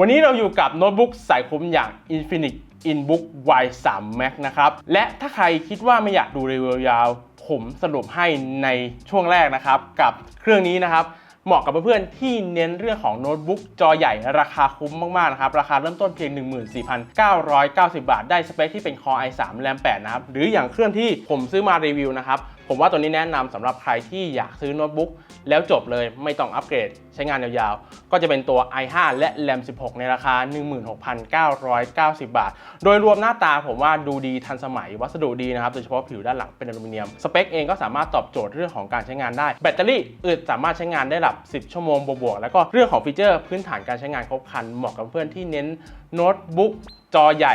วันนี้เราอยู่กับโน้ตบุ๊กสายคุ้มอย่าง Infinix InBook Y3 Max นะครับ และถ้าใครคิดว่าไม่อยากดูรีวิวยาว ผมสรุปให้ในช่วงแรกนะครับ กับเครื่องนี้นะครับ เหมาะกับเพื่อนๆที่เน้นเรื่องของโน้ตบุ๊กจอใหญ่ราคาคุ้มมากๆนะครับ ราคาเริ่มต้นเพียง 14,990 บาท ได้สเปคที่เป็น Core i3 RAM 8 นะครับ หรืออย่างเครื่องที่ผมซื้อมารีวิวนะครับ ผมว่าตัวนี้แนะนำสำหรับใครที่อยากซื้อโน้ตบุ๊กแล้วจบเลยไม่ต้องอัปเกรดใช้งานยาวๆ ก็จะเป็นตัว i5 และ RAM 16 ในราคา 16,990 บาท โดยรวมหน้าตาผมว่าดูดีทันสมัยวัสดุดีนะครับ โดยเฉพาะผิวด้านหลังเป็นอลูมิเนียม สเปคเองก็สามารถตอบโจทย์เรื่องของการใช้งานได้ แบตเตอรี่อึดสามารถใช้งานได้หลับ 10 ชั่วโมงบวกๆแล้วก็เรื่องของฟีเจอร์พื้นฐานการใช้งานครบครันเหมาะกับเพื่อนที่เน้นโน้ตบุ๊กจอใหญ่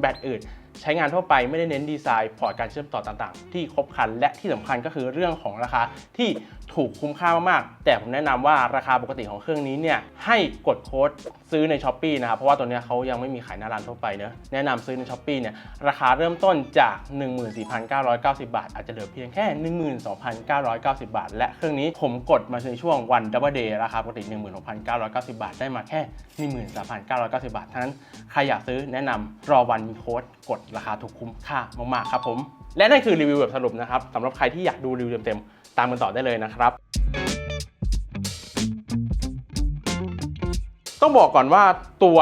แบตอึด ใช้งานทั่วไปไม่ได้เน้นดีไซน์พอร์ตการเชื่อมต่อต่างๆ ที่ครบครัน และที่สำคัญก็คือเรื่องของราคาที่ถูกคุ้มค่ามากๆ แต่ผมแนะนำว่าราคาปกติของเครื่องนี้เนี่ยให้กดโค้ดซื้อใน s h อ p e e นะครับ เพราะว่าตัวนี้เขายังไม่มีขายหน้าร้านทั่วไปเนอะแนะนำซื้อใน s h อ p e e เนี่ยราคาเริ่มต้นจาก 14,990 บาท อาจจะเหลือเพียงแค่ 12,990 บาท และเครื่องนี้ผมกดมาในช่วงวัน Double Day ราคาปกติ 16,990 บาท ได้มาแค่ 13,990 บาททั้นั้นใครอยากซื้อแนะนำรอวันมีโค้ดกดราคาถูกคุ้มค่ามากๆครับผม และนั่นคือรีวิวแบบสรุปนะครับสำหรับใครที่อยากดูรีวิวเต็มๆตามกันต่อได้เลยนะครับต้องบอกก่อนว่าตัว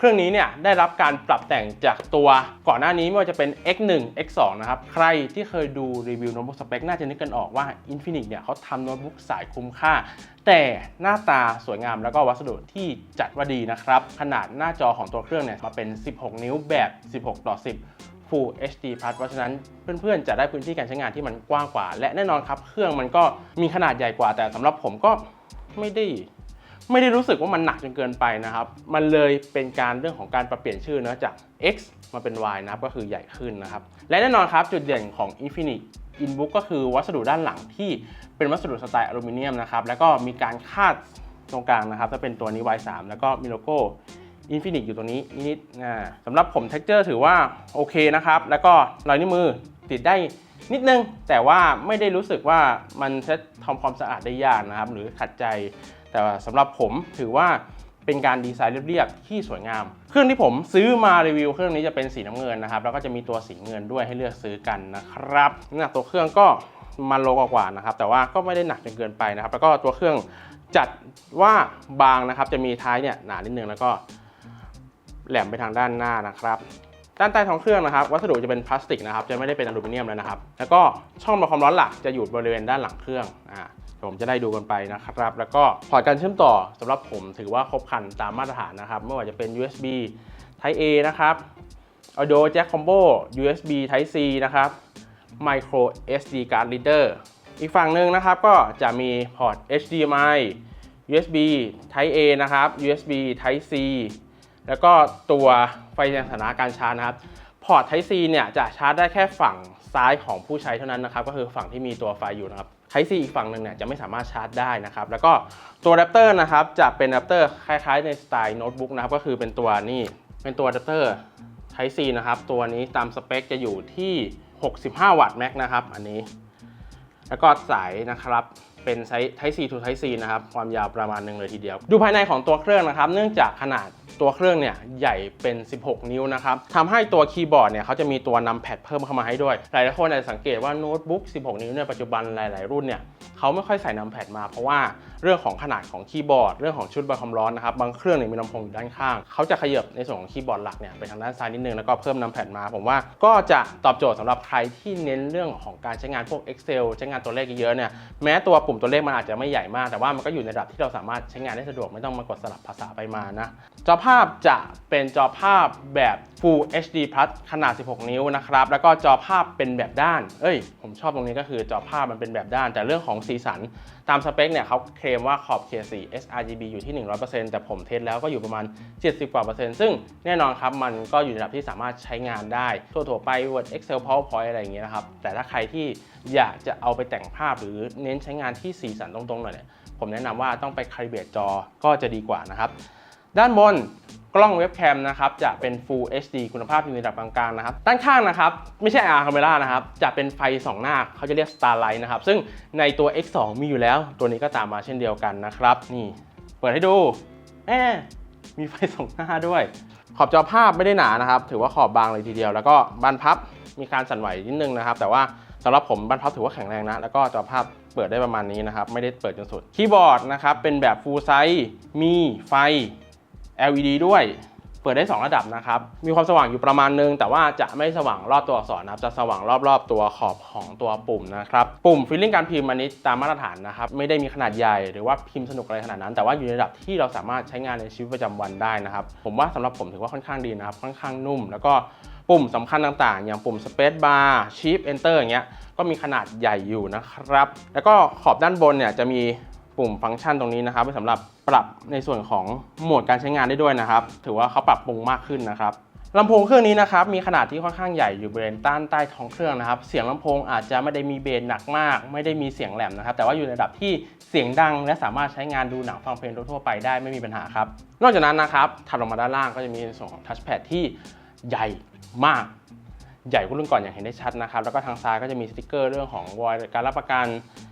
เครื่องนี้เนี่ยได้รับการปรับแต่งจากตัวก่อนหน้านี้ไม่ว่าจะเป็น X1 X2 นะครับ ใครที่เคยดูรีวิวโน้ตบุ๊กสเปคน่าจะนึกกันออกว่า Infinix เนี่ยเขาทำโน้ตบุ๊กสายคุ้มค่า แต่หน้าตาสวยงามแล้วก็วัสดุที่จัดว่าดีนะครับ ขนาดหน้าจอของตัวเครื่องเนี่ยมาเป็น 16 นิ้วแบบ 16 ต่อ 10 Full HD Plus เพราะฉะนั้นเพื่อนๆ จะได้พื้นที่การใช้งานที่มันกว้างกว่า และแน่นอนครับ เครื่องมันก็มีขนาดใหญ่กว่า แต่สำหรับผมก็ไม่ได้ ไม่ได้รู้สึกว่ามันหนักจนเกินไปนะครับ มันเลยเป็นการเรื่องของการปรับเปลี่ยนชื่อเนอะจาก X มาเป็น Y นะครับก็คือใหญ่ขึ้นนะครับ และแน่นอนครับจุดเด่นของ Infinix InBook ก็คือวัสดุด้านหลังที่เป็นวัสดุสไตล์อลูมิเนียมนะครับ แล้วก็มีการคาดตรงกลางนะครับ จะเป็นตัวนี้ Y3 แล้วก็มีโลโก้ Infinix อยู่ตรงนี้นิดๆอ่าสำหรับผม texture ถือว่าโอเคนะครับ แล้วก็รอยนิ้วมือติดได้นิดนึง แต่ว่าไม่ได้รู้สึกว่ามันเซ็ตทำความสะอาดได้ยากนะครับ หรือขัดใจ แต่ว่าสำหรับผมถือว่าเป็นการดีไซน์เรียบๆที่สวยงาม เครื่องที่ผมซื้อมารีวิว เครื่องนี้จะเป็นสีน้ำเงินนะครับ แล้วก็จะมีตัวสีเงินด้วยให้เลือกซื้อกันนะครับน้ำหนักตัวเครื่องก็มันโลกว่านะครับ แต่ว่าก็ไม่ได้หนักจนเกินไปนะครับ แล้วก็ตัวเครื่องจัดว่าบางนะครับ จะมีท้ายเนี่ยหนานิดนึงแล้วก็แหลมไปทางด้านหน้านะครับด้านใต้ท้องเครื่องนะครับวัสดุจะเป็นพลาสติกนะครับจะไม่ได้เป็นอลูมิเนียมแล้วนะครับ แล้วก็ช่องระบายความร้อนหลักจะอยู่บริเวณด้านหลังเครื่องอ่า ผมจะได้ดูกันไปนะครับ แล้วก็พอร์ตการเชื่อมต่อสำหรับผมถือว่าครบครันตามมาตรฐานนะครับ ไม่ว่าจะเป็น USB Type A นะครับ Audio Jack Combo USB Type C นะครับ Micro SD Card Reader อีกฝั่งหนึ่งนะครับก็จะมีพอร์ต HDMI USB Type A นะครับ USB Type C แล้วก็ตัวไฟในสถานะการชาร์จนะครับ พอร์ต Type C เนี่ยจะชาร์จได้แค่ฝั่งซ้ายของผู้ใช้เท่านั้นนะครับ ก็คือฝั่งที่มีตัวไฟอยู่นะครับ Type C อีกฝั่งหนึ่งเนี่ยจะไม่สามารถชาร์จได้นะครับ แล้วก็ตัวอะแดปเตอร์นะครับจะเป็นอะแดปเตอร์คล้ายๆในสไตล์โน้ตบุ๊กนะครับก็คือเป็นตัวนี่เป็นตัวอะแดปเตอร์ Type C นะครับตัวนี้ตามสเปคจะอยู่ที่ 65 วัตต์แม็กนะครับอันนี้ แล้วก็สายนะครับเป็นไซส์ Type C to Type C นะครับความยาวประมาณหนึ่งเลยทีเดียว ดูภายในของตัวเครื่องนะครับ เนื่องจากขนาด ตัวเครื่องเนี่ยใหญ่เป็น 16 นิ้วนะครับทำให้ตัวคีย์บอร์ดเนี่ยเขาจะมีตัวนำแพดเพิ่มเข้ามาให้ด้วย หลายๆคนอาจจะสังเกตว่าโน้ตบุ๊ก 16 นิ้วในปัจจุบันหลาย ๆ รุ่นเนี่ยเขาไม่ค่อยใส่นำแพดมาเพราะว่าเรื่องของขนาดของคีย์บอร์ด เรื่องของชุดบายความร้อนนะครับ บางเครื่องเนี่ยมีลำโพงอยู่ด้านข้าง เขาจะขยับในส่วนของคีย์บอร์ดหลักเนี่ยไปทางด้านซ้ายนิดนึงแล้วก็เพิ่มนำแพดมา ผมว่าก็จะตอบโจทย์สำหรับใครที่เน้นเรื่องของการใช้งานพวก Excel ใช้งานตัวเลขเยอะๆเนี่ยแม้ตัวปุ่มตัวเลขมันอาจจะไม่ใหญ่มาก แต่ว่ามันก็อยู่ในระดับที่เราสามารถใช้งานได้สะดวกไม่ต้องมากดสลับภาษาไปมานะจอภาพจะเป็นจอภาพแบบ Full HD Plus ขนาด 16 นิ้วนะครับ แล้วก็จอภาพเป็นแบบด้าน เอ้ย ผมชอบตรงนี้ก็คือจอภาพมันเป็นแบบด้าน แต่เรื่องของสีสัน ตามสเปคเนี่ยเขาเคลมว่าขอบเขตสี sRGB อยู่ที่ 100%แต่ผมเทสแล้วก็อยู่ประมาณ 70 กว่าเปอร์เซ็นต์ ซึ่งแน่นอนครับ มันก็อยู่ในระดับที่สามารถใช้งานได้ ทั่วๆไป Word Excel PowerPoint อะไรอย่างเงี้ยนะครับ แต่ถ้าใครที่อยากจะเอาไปแต่งภาพหรือเน้นใช้งานที่สีสันตรงๆหน่อยเนี่ย ผมแนะนำว่าต้องไปคาลิเบรตจอก็จะดีกว่านะครับ ด้านบนกล้องเว็บแคมนะครับจะเป็น Full HD คุณภาพอยู่ในระดับกลางๆนะครับด้านข้างนะครับไม่ใช่ R camera นะครับจะเป็นไฟ 2 หน้าเขาจะเรียก Starlight นะครับซึ่งในตัว X2 มีอยู่แล้ว ตัวนี้ก็ตามมาเช่นเดียวกันนะครับ นี่ เปิดให้ดูแหมมีไฟสองหน้าด้วย ขอบจอภาพไม่ได้หนานะครับ ถือว่าขอบบางเลยทีเดียว แล้วก็บานพับมีการสั่นไหวนิดนึงนะครับ แต่ว่าสำหรับผมบานพับถือว่าแข็งแรงนะ แล้วก็จอภาพเปิดได้ประมาณนี้นะครับไม่ได้เปิดจนสุดคีย์บอร์ดนะครับเป็นแบบ full size มีไฟ LED ด้วย เปิดได้ 2 ระดับนะครับ มีความสว่างอยู่ประมาณนึง แต่ว่าจะไม่สว่างรอบตัวอักษรนะครับ จะสว่างรอบๆตัวขอบของตัวปุ่มนะครับ ปุ่มฟิลลิ่งการพิมพ์อันนี้ตามมาตรฐานนะครับ ไม่ได้มีขนาดใหญ่หรือว่าพิมพ์สนุกอะไรขนาดนั้น แต่ว่าอยู่ในระดับที่เราสามารถใช้งานในชีวิตประจำวันได้นะครับ ผมว่าสำหรับผมถือว่าค่อนข้างดีนะครับ ค่อนข้างนุ่ม แล้วก็ปุ่มสำคัญต่างๆ อย่างปุ่ม Space Bar Shift Enter อย่างเงี้ย ก็มีขนาดใหญ่อยู่นะครับ แล้วก็ขอบด้านบนเนี่ยจะมี ปุ่มฟังก์ชันตรงนี้นะครับไว้สำหรับปรับในส่วนของโหมดการใช้งานได้ด้วยนะครับ ถือว่าเขาปรับปรุงมากขึ้นนะครับลำโพงเครื่องนี้นะครับมีขนาดที่ค่อนข้างใหญ่อยู่บริเวณต้านใต้ท้องเครื่องนะครับ เสียงลำโพงอาจจะไม่ได้มีเบสหนักมาก ไม่ได้มีเสียงแหลมนะครับ แต่ว่าอยู่ในระดับที่เสียงดัง และสามารถใช้งานดูหนังฟังเพลงทั่วไปได้ไม่มีปัญหาครับ นอกจากนั้นนะครับถัดลงมาด้านล่างก็จะมีในส่วนของทัชแพดที่ใหญ่มาก ใหญ่กว่ารุ่นก่อนอย่างเห็นได้ชัดนะครับ แล้วก็ทางซ้ายก็จะมีสติกเกอร์เรื่องของวอยการรับประกัน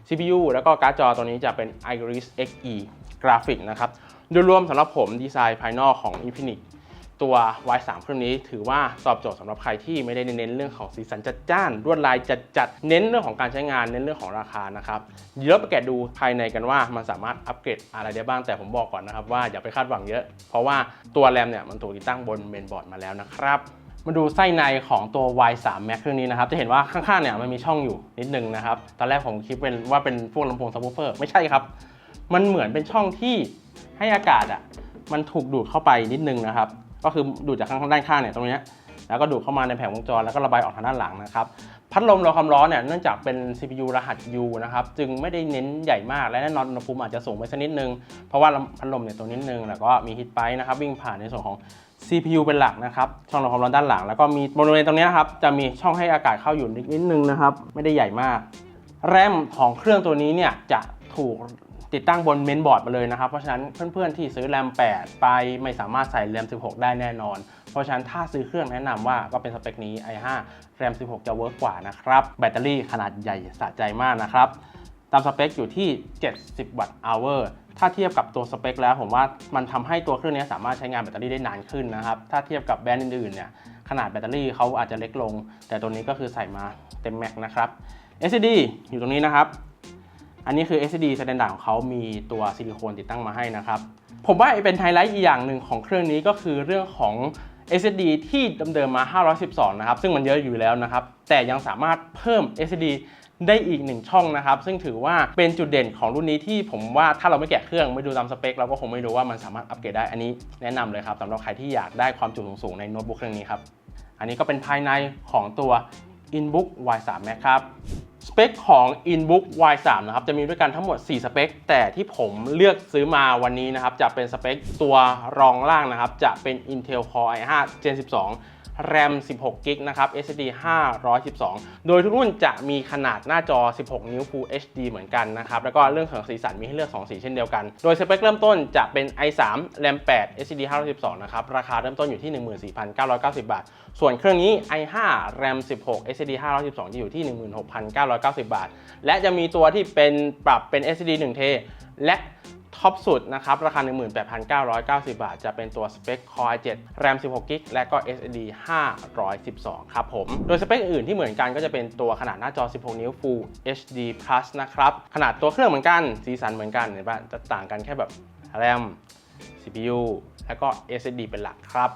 CPU แล้วก็การ์ดจอตัวนี้จะเป็น Iris Xe Graphic นะครับ โดยรวมสำหรับผมดีไซน์ภายนอกของ Infinix ตัว Y3 เครื่องนี้ถือว่าตอบโจทย์สำหรับใครที่ไม่ได้เน้นเรื่องของสีสันจัดจ้านลวดลายจัดจัดเน้นเรื่องของการใช้งานเน้นเรื่องของราคานะครับเดี๋ยวเราไปแกะดูภายในกันว่ามันสามารถอัปเกรดอะไรได้บ้างแต่ผมบอกก่อนนะครับว่าอย่าไปคาดหวังเยอะ เพราะว่าตัวแรมเนี่ยมันถูกติดตั้งบนเมนบอร์ดมาแล้วนะครับ มาดูไส้ในของตัว Y3 Max เครื่องนี้นะครับจะเห็นว่าข้างๆเนี่ยมันมีช่องอยู่นิดนึงนะครับตอนแรกผมคิดเป็นว่าเป็นพวกลำโพงซับวูเฟอร์ไม่ใช่ครับ มันเหมือนเป็นช่องที่ให้อากาศอะมันถูกดูดเข้าไปนิดนึงนะครับก็คือดูดจากข้างด้านข้างเนี่ยตรงนี้แล้วก็ดูดเข้ามาในแผงวงจรแล้วก็ระบายออกทางด้านหลังนะครับ พัดลมรอความร้อนเนี่ยเนื่องจากเป็น CPU รหัส U นะครับ จึงไม่ได้เน้นใหญ่มากและแน่นอนอุณหภูมิอาจจะสูงไปสักนิดนึง เพราะว่าพัดลมเนี่ยตัวนิดนึง แล้วก็มีฮิตไปนะครับ วิ่งผ่านในส่วนของ CPU เป็นหลักนะครับช่องรอความร้อนด้านหลัง แล้วก็มีบริเวณตรงนี้ครับจะมีช่องให้อากาศเข้าอยู่นิดนึงนะครับไม่ได้ใหญ่มาก แรมของเครื่องตัวนี้เนี่ยจะถูก ติดตั้งบนเมนบอร์ดมาเลยนะครับ เพราะฉะนั้นเพื่อนๆที่ซื้อแรม 8 ไปไม่สามารถใส่แรม 16 ได้แน่นอน เพราะฉะนั้นถ้าซื้อเครื่องแนะนำว่าก็เป็นสเปคนี้ i5 แรม 16 จะเวิร์กกว่านะครับ แบตเตอรี่ขนาดใหญ่สะใจมากนะครับ ตามสเปคอยู่ที่ 70 วัตต์อเวอร์ถ้าเทียบกับตัวสเปคแล้วผมว่ามันทำให้ตัวเครื่องนี้สามารถใช้งานแบตเตอรี่ได้นานขึ้นนะครับ ถ้าเทียบกับแบรนด์อื่นๆเนี่ยขนาดแบตเตอรี่เขาอาจจะเล็กลง แต่ตัวนี้ก็คือใส่มาเต็มแม็กนะครับ SSD อยู่ตรงนี้นะครับ อันนี้คือ SSD Standard ของเขามีตัวซิลิโคนติดตั้งมาให้นะครับ ผมว่าเป็นไฮไลท์อีกอย่างหนึ่งของเครื่องนี้ก็คือเรื่องของ SSD ที่เดิมๆมา 512 นะครับ ซึ่งมันเยอะอยู่แล้วนะครับ แต่ยังสามารถเพิ่ม SSD ได้อีกหนึ่งช่องนะครับ ซึ่งถือว่าเป็นจุดเด่นของรุ่นนี้ที่ผมว่าถ้าเราไม่แกะเครื่องไม่ดูตามสเปคเราก็คงไม่รู้ว่ามันสามารถอัปเกรดได้อันนี้แนะนำเลยครับสำหรับใครที่อยากได้ความจุสูงๆในโน้ตบุ๊กเครื่องนี้ครับ อันนี้ก็เป็นภายในของตัว InBook Y3 Max ครับ สเปคของ InBook Y3 นะครับจะมีด้วยกันทั้งหมด 4 สเปค แต่ที่ผมเลือกซื้อมาวันนี้นะครับจะเป็นสเปคตัวรองล่างนะครับจะเป็น Intel Core i5 Gen 12 RAM 16 g b นะครับ SSD 512 โดยทุกรุ่นจะมีขนาดหน้าจอ 16 นิ้ว Full HD เหมือนกันนะครับ แล้วก็เรื่องของสีสันมีให้เลือก 2 สีเช่นเดียวกัน โดยสเปคเริ่มต้นจะเป็น i3 RAM 8 SSD 512 นะครับ ราคาเริ่มต้นอยู่ที่ 14,990 บาท ส่วนเครื่องนี้ i5 RAM 16 SSD 512 จะอยู่ที่ 16,990 บาท และจะมีตัวที่เป็นปรับเป็น SSD 1เทและ ท็อปสุดนะครับราคา 18,990 บาท จะเป็นตัวสเปค Core i7 RAM 16 g b และก็ SSD 512 ครับผม โดยสเปคอื่นที่เหมือนกันก็จะเป็นตัวขนาดหน้าจอ 16 นิ้ว Full HD Plus นะครับ ขนาดตัวเครื่องเหมือนกัน สีสันเหมือนกันเห็นปะจะต่างกันแค่แบบ RAM CPU แล้วก็ SSD เป็นหลักครับ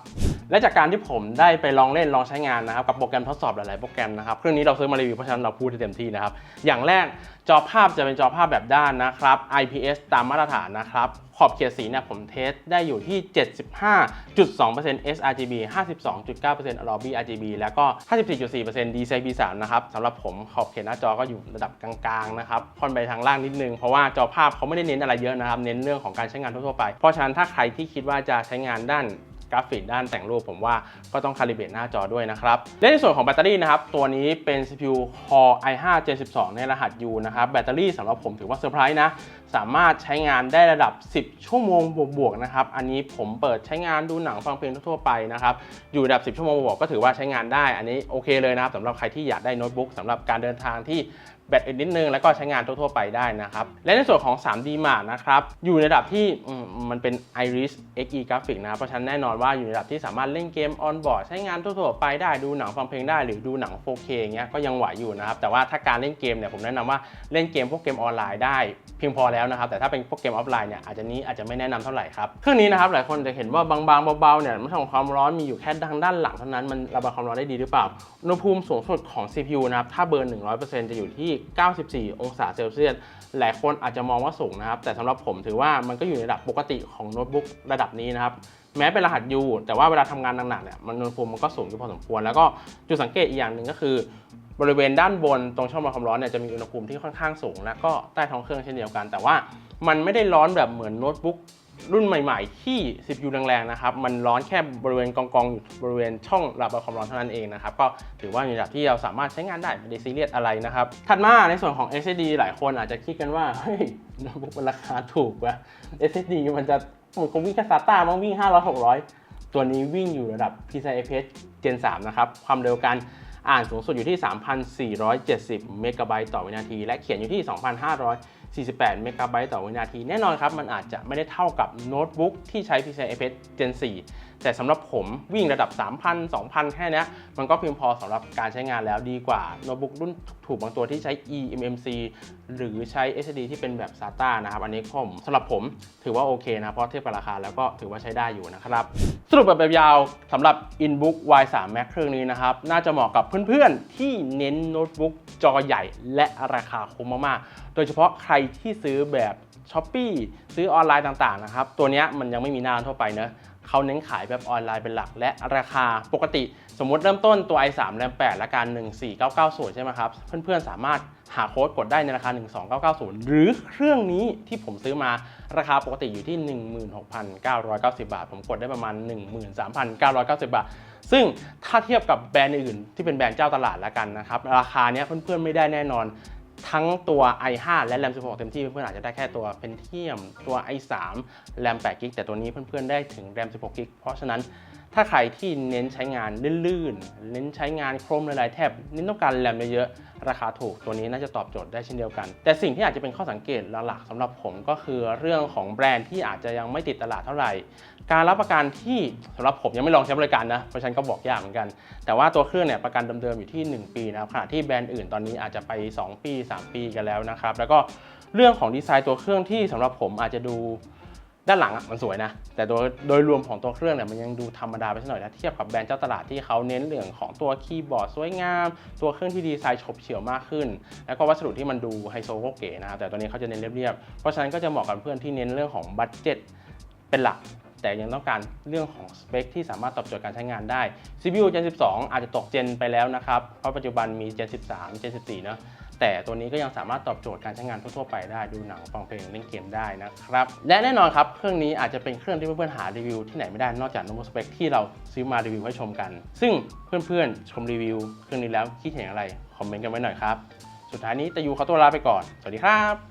และจากการที่ผมได้ไปลองเล่นลองใช้งานนะครับกับโปรแกรมทดสอบหลาย ๆ โปรแกรมนะครับเครื่องนี้เราซื้อมารีวิวเพราะฉะนั้นเราพูดได้เต็มที่นะครับอย่างแรกจอภาพจะเป็นจอภาพแบบด้านนะครับ IPS ตามมาตรฐานนะครับขอบเขตสีเนี่ยผมเทสได้อยู่ที่ 75.2% sRGB 52.9% Adobe RGB แล้วก็ 54.4% DCI-P3 นะครับสำหรับผมขอบเขตหน้าจอก็อยู่ระดับกลาง ๆ นะครับค่อนไปทางล่างนิดนึง เพราะว่าจอภาพเขาไม่ได้เน้นอะไรเยอะนะครับ เน้นเรื่องของการใช้งานทั่วๆไป เพราะฉะนั้นถ้าใครที่คิดว่าจะใช้งานด้าน กราฟิกด้านแต่งรูปผมว่าก็ต้องคาลิเบรตหน้าจอด้วยนะครับ และในส่วนของแบตเตอรี่นะครับ ตัวนี้เป็น CPU Core i5 Gen 12ในรหัส U นะครับ แบตเตอรี่สำหรับผมถือว่าเซอร์ไพรส์นะ สามารถใช้งานได้ระดับ 10 ชั่วโมงบวกๆนะครับ อันนี้ผมเปิดใช้งานดูหนังฟังเพลงทั่วไปนะครับ อยู่ระดับ 10 ชั่วโมงบวกก็ถือว่าใช้งานได้ อันนี้โอเคเลยนะครับสำหรับใครที่อยากได้โน้ตบุ๊กสำหรับการเดินทางที่แบตอึดนิดนึงแล้วก็ใช้งานทั่ว ๆ ไปได้นะครับ และในส่วนของ 3D Mark นะครับ อยู่ในระดับที่มันเป็น Iris Xe Graphic นะ เพราะฉะนั้นแน่นอนว่าอยู่ในระดับที่สามารถเล่นเกมออนบอร์ดใช้งานทั่ว ๆ ไปได้ดูหนังฟังเพลงได้หรือดูหนัง 4K อย่างเงี้ยก็ยังไหวอยู่นะครับ แต่ว่าถ้าการเล่นเกมเนี่ยผมแนะนำว่าเล่นเกมพวกเกมออนไลน์ได้เพียงพอแล้วนะครับ แต่ถ้าเป็นพวกเกมออฟไลน์เนี่ยอาจจะนี้อาจจะไม่แนะนำเท่าไหร่ครับ เครื่องนี้นะครับหลายคนจะเห็นว่าบางๆเบาๆเนี่ยมันทำความร้อนมีอยู่แค่ทางด้านหลังเท่านั้นมันระบายความร้อนได้ดีหรือเปล่า อุณหภูมิสูงสุดของ CPU นะครับถ้าเบอร์ 100%จะอยู่ที่ 94 องศาเซลเซียสหลายคนอาจจะมองว่าสูงนะครับ แต่สำหรับผมถือว่ามันก็อยู่ในระดับปกติของโน้ตบุ๊กระดับนี้นะครับแม้เป็นรหัส U แต่ว่าเวลาทำงานหนักๆเนี่ยมันอุณหภูมิมันก็สูงอยู่พอสมควร แล้วก็จุดสังเกตอีกอย่างหนึ่งก็คือ บริเวณด้านบนตรงช่องระบายความร้อนเนี่ยจะมีอุณหภูมิที่ค่อนข้างสูง แล้วก็ใต้ท้องเครื่องเช่นเดียวกัน แต่ว่ามันไม่ได้ร้อนแบบเหมือนโน้ตบุ๊กรุ่นใหม่ ๆ ที่ CPU แรงๆนะครับ มันร้อนแค่บริเวณกองๆอยู่บริเวณช่องระบายความร้อนเท่านั้นเองนะครับ ก็ถือว่าอยู่ในระดับที่เราสามารถใช้งานได้ไม่ได้ซีเรียสอะไรนะครับ ถัดมาในส่วนของ SSD หลายคนอาจจะคิดกันว่า เฮ้ยโน้ตบุ๊กมันราคาถูกว่ะ SSD มันจะมันคงวิ่งแค่ SATA มั้งวิ่ง 500 600 ตัวนี้วิ่งอยู่ระดับ PCI Express Gen 3 นะครับ ความเร็วการ อ่านสูงสุดอยู่ที่ 3,470 เมกะไบต์ต่อวินาที และเขียนอยู่ที่ 48 เมกะไบต์ต่อวินาที แน่นอนครับ มันอาจจะไม่ได้เท่ากับโน้ตบุ๊กที่ใช้ PCI Express Gen 4 แต่สำหรับผมวิ่งระดับ 3,000 2,000 แค่นี้มันก็เพียงพอสำหรับการใช้งานแล้วดีกว่าโน้ตบุ๊กรุ่นถูกบางตัวที่ใช้ eMMC หรือใช้ SSD ที่เป็นแบบ SATA นะครับอันนี้ผมสำหรับผมถือว่าโอเคนะ เพราะเทียบกับราคาแล้วก็ถือว่าใช้ได้อยู่นะครับ สรุปแบบยาวสำหรับ InBook Y3 Max เครื่องนี้นะครับ น่าจะเหมาะกับเพื่อนๆ ที่เน้นโน้ตบุ๊กจอใหญ่และราคาคุ้มมากๆ โดยเฉพาะใครที่ซื้อแบบ s h อ p e e ซื้อออนไลน์ต่างๆนะครับ ตัวนี้มันยังไม่มีหน้าร้านทั่วไปเนอะเขาเน้นขายแบบออนไลน์เป็นหลัก และราคาปกติ สมมติเริ่มต้นตัว i3 แรม8และการ 14990 ใช่ไหมครับ เพื่อนๆสามารถหาโค้ดกดได้ในราคา 12990 หรือเครื่องนี้ที่ผมซื้อมาราคาปกติอยู่ที่ 16,990 บาท ผมกดได้ประมาณ 13,990 บาท ซึ่งถ้าเทียบกับแบรนด์อื่นที่เป็นแบรนด์เจ้าตลาดแล้วกันนะครับ ราคาเนี้ยเพื่อนๆไม่ได้แน่นอน ทั้งตัว i5 และ RAM 16 เต็มที่เพื่อนๆอาจจะได้แค่ตัว Pentium ตัว i3 RAM 8 g b แต่ตัวนี้เพื่อนๆได้ถึง RAM 16 g b เพราะฉะนั้น ถ้าใครที่เน้นใช้งานลื่นๆ เน้นใช้งานโครมหลายๆแท็บเน้นต้องการแรมเยอะๆ ราคาถูกตัวนี้น่าจะตอบโจทย์ได้เช่นเดียวกัน แต่สิ่งที่อาจจะเป็นข้อสังเกตหลักๆสำหรับผมก็คือเรื่องของแบรนด์ที่อาจจะยังไม่ติดตลาดเท่าไหร่ การรับประกันที่สำหรับผมยังไม่ลองใช้บริการนะเพราะฉันก็บอกยากเหมือนกัน แต่ว่าตัวเครื่องเนี่ยประกันเดิมๆอยู่ที่ 1 ปีนะครับขณะที่แบรนด์อื่นตอนนี้อาจจะไป 2 ปี 3 ปีกันแล้วนะครับแล้วก็เรื่องของดีไซน์ตัวเครื่องที่สำหรับผมอาจจะดู ด้านหลังอะมันสวยนะ แต่โดยโดยรวมของตัวเครื่องเนี่ยมันยังดูธรรมดาไปสักหน่อยถ้าเทียบกับแบรนด์เจ้าตลาดที่เขาเน้นเรื่องของตัวคีย์บอร์ดสวยงาม ตัวเครื่องที่ดีไซน์ฉบเฉี่ยวมากขึ้น แล้วก็วัสดุที่มันดูไฮโซโกเก๋นะครับแต่ตัวนี้เขาจะเน้นเรียบๆเพราะฉะนั้นก็จะเหมาะกับเพื่อนที่เน้นเรื่องของบัตเจ็ตเป็นหลักแต่ยังต้องการเรื่องของสเปคที่สามารถตอบโจทย์การใช้งานได้ CPU Gen 12 อาจจะตกเจนไปแล้วนะครับ เพราะปัจจุบันมี Gen 13 Gen 14 เนอะ แต่ตัวนี้ก็ยังสามารถตอบโจทย์การใช้งานทั่วๆไปได้ดูหนังฟังเพลงเล่นเกมได้นะครับ และแน่นอนครับเครื่องนี้อาจจะเป็นเครื่องที่เพื่อนๆหารีวิวที่ไหนไม่ได้นอกจากโน้ตสเปคที่เราซื้อมารีวิวให้ชมกัน ซึ่งเพื่อนๆชมรีวิวเครื่องนี้แล้วคิดเห็นอย่างไรคอมเมนต์กันไว้หน่อยครับสุดท้ายนี้ตะยูขอตัวลาไปก่อน สวัสดีครับ